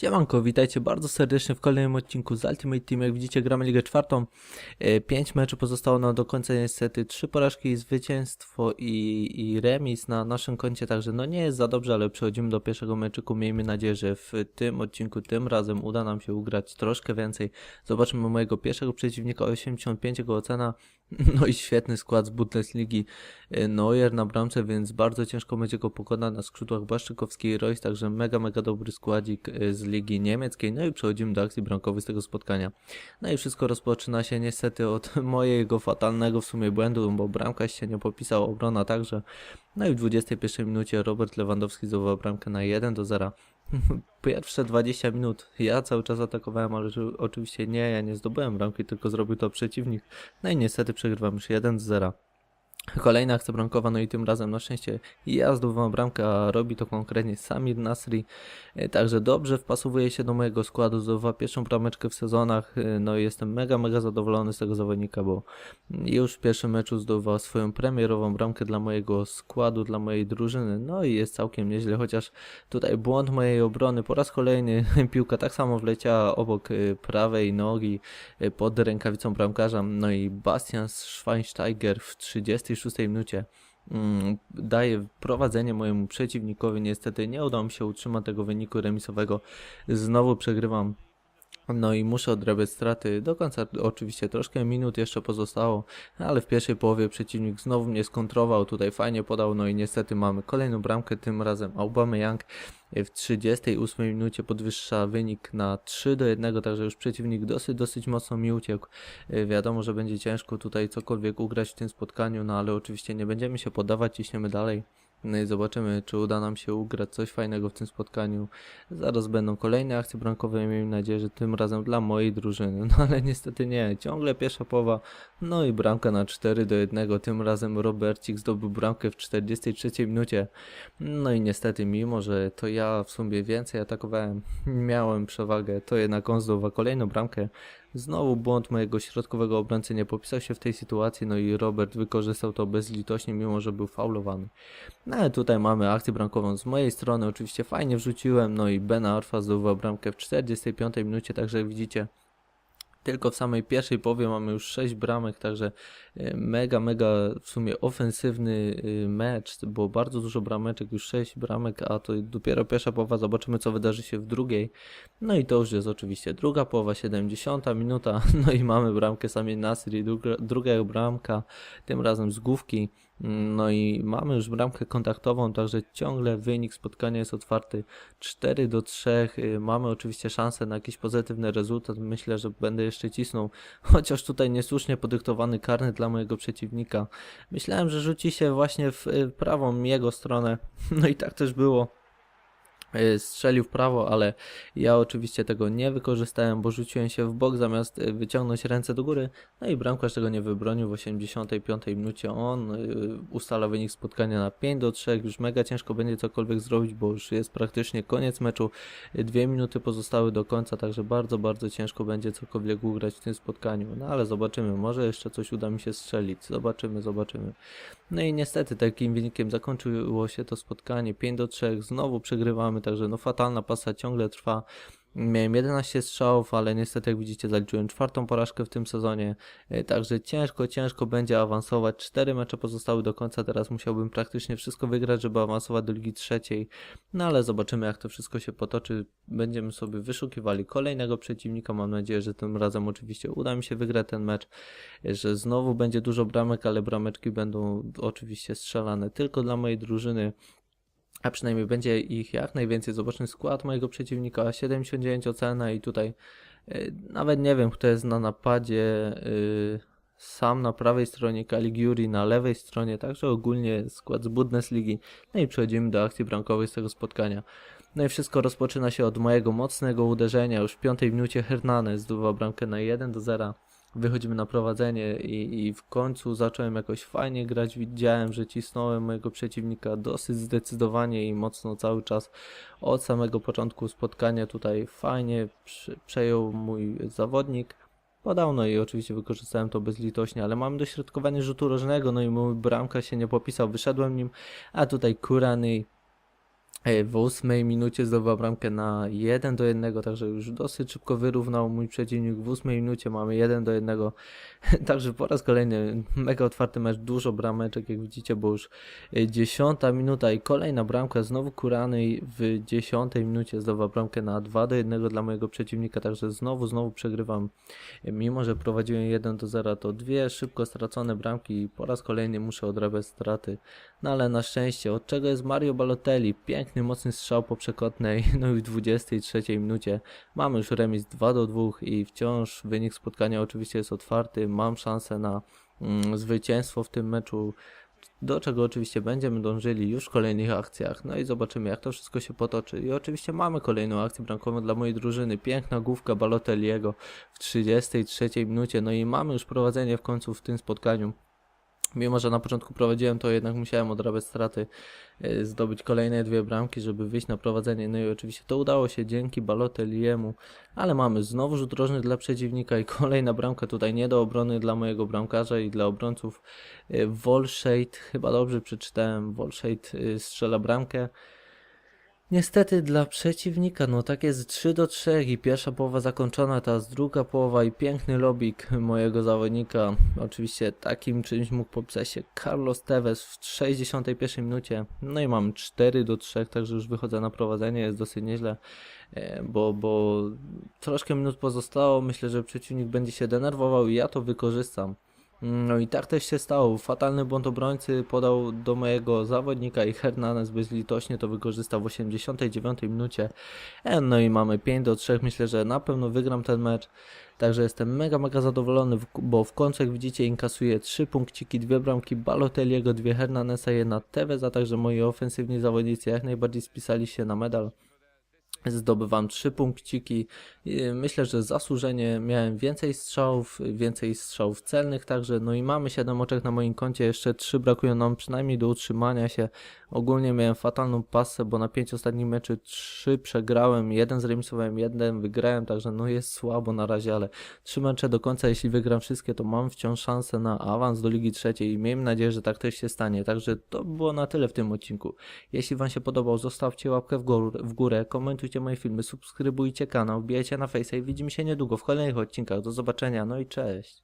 Siemanko, witajcie bardzo serdecznie w kolejnym odcinku z Ultimate Team. Jak widzicie, gramy Ligę Czwartą. E, Pięć meczów pozostało nam do końca, niestety trzy porażki, zwycięstwo i, i remis na naszym koncie, także no nie jest za dobrze, ale przechodzimy do pierwszego meczyku. Miejmy nadzieję, że w tym odcinku, tym razem uda nam się ugrać troszkę więcej. Zobaczmy mojego pierwszego przeciwnika, 85 jego ocena. No i świetny skład z Bundesligi. E, Neuer na bramce, więc bardzo ciężko będzie go pokonać na skrzydłach Błaszczykowskiej Royce, także mega, mega dobry składzik e, z Ligi Niemieckiej. No i przechodzimy do akcji bramkowej z tego spotkania. No i wszystko rozpoczyna się niestety od mojego fatalnego w sumie błędu, bo bramka się nie popisał, obrona także. No i w 21 minucie Robert Lewandowski zdobywał bramkę na 1 do 0. Pierwsze 20 minut ja cały czas atakowałem, ale oczywiście nie, ja nie zdobyłem bramki, tylko zrobił to przeciwnik. No i niestety przegrywam już 1 do 0. Kolejna akcja bramkowa, no i tym razem na szczęście ja zdobywam bramkę, a robi to konkretnie Samir Nasri. E, Także dobrze wpasowuje się do mojego składu, zdobywa pierwszą brameczkę w sezonach. e, No i jestem mega, mega zadowolony z tego zawodnika, bo już w pierwszym meczu zdobywał swoją premierową bramkę dla mojego składu, dla mojej drużyny. No i jest całkiem nieźle, chociaż tutaj błąd mojej obrony. Po raz kolejny piłka tak samo wleciała obok e, prawej nogi pod rękawicą bramkarza. No i Bastian Schweinsteiger w 36 minucie mm, daje prowadzenie mojemu przeciwnikowi. Niestety nie udało mi się utrzymać tego wyniku remisowego. Znowu przegrywam. No i muszę odrabiać straty. Do końca oczywiście troszkę minut jeszcze pozostało, ale w pierwszej połowie przeciwnik znowu mnie skontrował, tutaj fajnie podał, no i niestety mamy kolejną bramkę, tym razem Aubameyang w 38 minucie podwyższa wynik na 3 do 1, także już przeciwnik dosyć, dosyć mocno mi uciekł. E, Wiadomo, że będzie ciężko tutaj cokolwiek ugrać w tym spotkaniu, no ale oczywiście nie będziemy się poddawać, ciśniemy dalej. No i zobaczymy, czy uda nam się ugrać coś fajnego w tym spotkaniu. Zaraz będą kolejne akcje bramkowe, miejmy nadzieję, że tym razem dla mojej drużyny. No ale niestety nie, ciągle pierwsza połowa, no i bramka na 4 do 1. Tym razem Robercik zdobył bramkę w 43 minucie. No i niestety, mimo że to ja w sumie więcej atakowałem, miałem przewagę, to jednak on zdobywa kolejną bramkę. Znowu błąd mojego środkowego obrońcy nie popisał się w tej sytuacji, no i Robert wykorzystał to bezlitośnie, mimo że był faulowany. No ale tutaj mamy akcję bramkową z mojej strony, oczywiście fajnie wrzuciłem, no i Ben Arfa zdobywa bramkę w 45 minucie, także jak widzicie, tylko w samej pierwszej połowie mamy już 6 bramek, także e, mega, mega w sumie ofensywny e, mecz, było bardzo dużo brameczek, już 6 bramek, a to dopiero pierwsza połowa, zobaczymy co wydarzy się w drugiej. No i to już jest oczywiście druga połowa, 70 minuta, no i mamy bramkę samej Nasri, druga, druga bramka, tym razem z główki. No i mamy już bramkę kontaktową, także ciągle wynik spotkania jest otwarty 4 do 3. Y, Mamy oczywiście szansę na jakiś pozytywny rezultat. Myślę, że będę jeszcze cisnął, chociaż tutaj niesłusznie podyktowany karny dla mojego przeciwnika. Myślałem, że rzuci się właśnie w y, prawą jego stronę. No i tak też było. Y, Strzelił w prawo, ale ja oczywiście tego nie wykorzystałem, bo rzuciłem się w bok zamiast y, wyciągnąć ręce do góry. No i bramkarz tego nie wybronił w 85 minucie. On y, ustala wynik spotkania na 5 do 3. Już mega ciężko będzie cokolwiek zrobić, bo już jest praktycznie koniec meczu. Dwie minuty pozostały do końca, także bardzo, bardzo ciężko będzie cokolwiek ugrać w tym spotkaniu. No ale zobaczymy, może jeszcze coś uda mi się strzelić. Zobaczymy, zobaczymy. No i niestety takim wynikiem zakończyło się to spotkanie 5 do 3. Znowu przegrywamy, także no fatalna pasa ciągle trwa. Miałem 11 strzałów, ale niestety jak widzicie zaliczyłem czwartą porażkę w tym sezonie. E, Także ciężko, ciężko będzie awansować. Cztery mecze pozostały do końca, teraz musiałbym praktycznie wszystko wygrać, żeby awansować do Ligi Trzeciej. No ale zobaczymy jak to wszystko się potoczy. Będziemy sobie wyszukiwali kolejnego przeciwnika. Mam nadzieję, że tym razem oczywiście uda mi się wygrać ten mecz. e, Że znowu będzie dużo bramek, ale brameczki będą oczywiście strzelane tylko dla mojej drużyny. A przynajmniej będzie ich jak najwięcej. Zobaczmy skład mojego przeciwnika. 79 ocena i tutaj y, nawet nie wiem kto jest na napadzie. y, sam na prawej stronie Caligiuri, na lewej stronie, także ogólnie skład z Bundesligi. No i przechodzimy do akcji bramkowej z tego spotkania. No i wszystko rozpoczyna się od mojego mocnego uderzenia. Już w piątej minucie Hernandez zdobywa bramkę na 1 do 0 wychodzimy na prowadzenie i, i w końcu zacząłem jakoś fajnie grać. Widziałem, że cisnąłem mojego przeciwnika dosyć zdecydowanie i mocno cały czas od samego początku spotkania. Tutaj fajnie prze- przejął mój zawodnik. Podał, no i oczywiście wykorzystałem to bezlitośnie, ale mamy dośrodkowanie rzutu rożnego, no i mój bramka się nie popisał, wyszedłem nim, a tutaj Kurany W ósmej minucie zdobyła bramkę na 1 do 1, także już dosyć szybko wyrównał mój przeciwnik. W ósmej minucie mamy 1 do 1, także po raz kolejny mega otwarty mecz, dużo brameczek, jak widzicie, bo już e, dziesiąta minuta i kolejna bramka, znowu Kurany w dziesiątej minucie zdobywa bramkę na 2 do 1 dla mojego przeciwnika, także znowu, znowu przegrywam. E, Mimo, że prowadziłem 1 do 0, to dwie szybko stracone bramki i po raz kolejny muszę odrabiać straty. No ale na szczęście, od czego jest Mario Balotelli? Piękny, mocny strzał po przekotnej, no i w 23 minucie mamy już remis 2 do 2 i wciąż wynik spotkania oczywiście jest otwarty. Mam szansę na mm, zwycięstwo w tym meczu, do czego oczywiście będziemy dążyli już w kolejnych akcjach. No i zobaczymy, jak to wszystko się potoczy. I oczywiście mamy kolejną akcję bramkową dla mojej drużyny. Piękna główka Balotelliego w 33 minucie. No i mamy już prowadzenie w końcu w tym spotkaniu. Mimo, że na początku prowadziłem, to jednak musiałem odrabiać straty, e, zdobyć kolejne dwie bramki, żeby wyjść na prowadzenie. No i oczywiście to udało się dzięki Balotelliemu, ale mamy znowu rzut rożny dla przeciwnika i kolejna bramka tutaj nie do obrony dla mojego bramkarza i dla obrońców. E, Volshade, chyba dobrze przeczytałem, Volshade e, strzela bramkę. Niestety dla przeciwnika, no tak jest 3 do 3 i pierwsza połowa zakończona, teraz druga połowa i piękny lobik mojego zawodnika. Oczywiście takim czymś mógł popisać się Carlos Tevez w 61 minucie. No i mam 4 do 3, także już wychodzę na prowadzenie, jest dosyć nieźle, e, bo, bo troszkę minut pozostało. Myślę, że przeciwnik będzie się denerwował i ja to wykorzystam. No i tak też się stało. Fatalny błąd obrońcy podał do mojego zawodnika i Hernandez bezlitośnie to wykorzystał w 89 minucie. E, No i mamy 5 do 3. Myślę, że na pewno wygram ten mecz. Także jestem mega, mega zadowolony, bo w końcu jak widzicie inkasuję 3 punkciki, dwie bramki Balotelliego, dwie Hernandeza, jedna Teveza, także moi ofensywni zawodnicy jak najbardziej spisali się na medal. Zdobywam trzy punkciki. Myślę, że zasłużenie miałem więcej strzałów, więcej strzałów celnych, także no i mamy 7 oczek na moim koncie, jeszcze 3 brakują nam przynajmniej do utrzymania się. Ogólnie miałem fatalną pasę, bo na 5 ostatnich meczy 3 przegrałem, jeden zremisowałem, jeden wygrałem, także no jest słabo na razie, ale 3 mecze do końca, jeśli wygram wszystkie, to mam wciąż szansę na awans do Ligi Trzeciej i miejmy nadzieję, że tak też się stanie. Także to było na tyle w tym odcinku. Jeśli Wam się podobał, zostawcie łapkę w górę, w górę komentujcie moje filmy, subskrybujcie kanał, wbijajcie na Face'a i widzimy się niedługo w kolejnych odcinkach. Do zobaczenia, no i cześć.